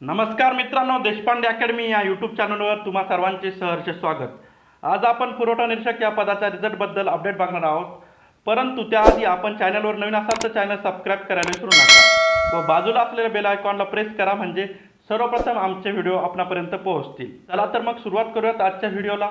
नमस्कार मित्रांनो देशपांडे अकॅडमी या यूट्यूब चॅनलवर तुम्हा सर्वांचे सहर्ष स्वागत. आज आपण पुरवठा निरीक्षक या पदाच्या रिझल्टबद्दल अपडेट बघणार आहोत. परंतु त्याआधी आपण चॅनलवर नवीन असाल तर चॅनल सबस्क्राईब करायला विसरू नका. व बाजूला असलेल्या बेल आयकॉनला प्रेस करा म्हणजे सर्वप्रथम आमचे व्हिडिओ आपणापर्यंत पोहोचतील. चला तर मग सुरुवात करूयात आजच्या व्हिडिओला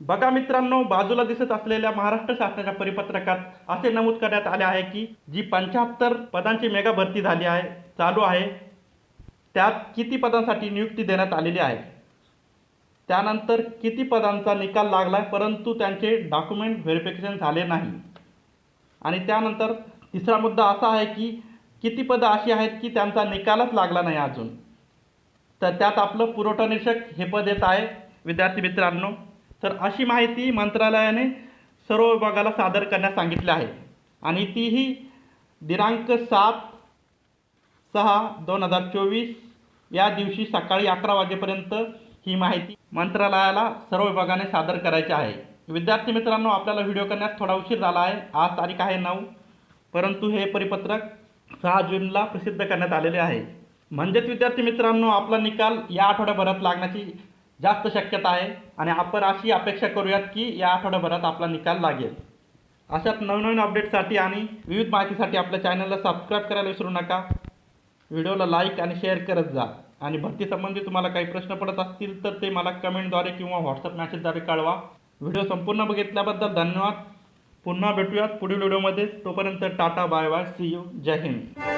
बघा मित्रांनो बाजूला दिसत असलेल्या महाराष्ट्र शासनाच्या परिपत्रकात असे नमूद करण्यात आले आहे की जी पंच्याहत्तर पदांची मेगा भरती झाली आहे चालू आहे त्यात किती पदांसाठी नियुक्ती देण्यात आलेली आहे? त्यानंतर किती पदांचा निकाल लागला आहे परंतु त्यांचे डॉक्युमेंट व्हेरिफिकेशन झाले नाही? आणि त्यानंतर तिसरा मुद्दा असा आहे की किती पदं अशी आहेत की त्यांचा निकालच लागला नाही अजून? तर त्यात आपलं पुरवठा निरीक्षक हे पद येत आहे. विद्यार्थी मित्रांनो तर अशी माहिती मंत्रालयाने सर्व विभागाला सादर करण्यास सांगितले आहे. आणि तीही दिनांक सात सहा दोन हजार चोवीस या दिवशी सकाळी अकरा वाजेपर्यंत ही माहिती मंत्रालयाला सर्व विभागाने सादर करायची आहे. विद्यार्थी मित्रांनो आपल्याला व्हिडिओ करण्यास थोडा उशीर झाला आहे. आज तारीख आहे नऊ परंतु हे परिपत्रक सहा जूनला प्रसिद्ध करण्यात आलेले आहे. म्हणजेच विद्यार्थी मित्रांनो आपला निकाल या आठवड्याभरात लागण्याची जास्त शक्यता आहे आणि आपण अशी अपेक्षा करूयात की या आठवड्याभरात आपला निकाल लागेल. अशाच नवनवीन अपडेटसाठी आणि विविध माहितीसाठी आपल्या चॅनलला सबस्क्राईब करायला विसरू नका. व्हिडिओला लाईक आणि शेअर करत जा. आणि भरतीसंबंधी तुम्हाला काही प्रश्न पडत असतील तर ते मला कमेंटद्वारे किंवा व्हॉट्सअप मॅसेजद्वारे कळवा. व्हिडिओ संपूर्ण बघितल्याबद्दल धन्यवाद. पुन्हा भेटूयात पुढील व्हिडिओमध्ये तोपर्यंत tata bye bye see you Jai Hind.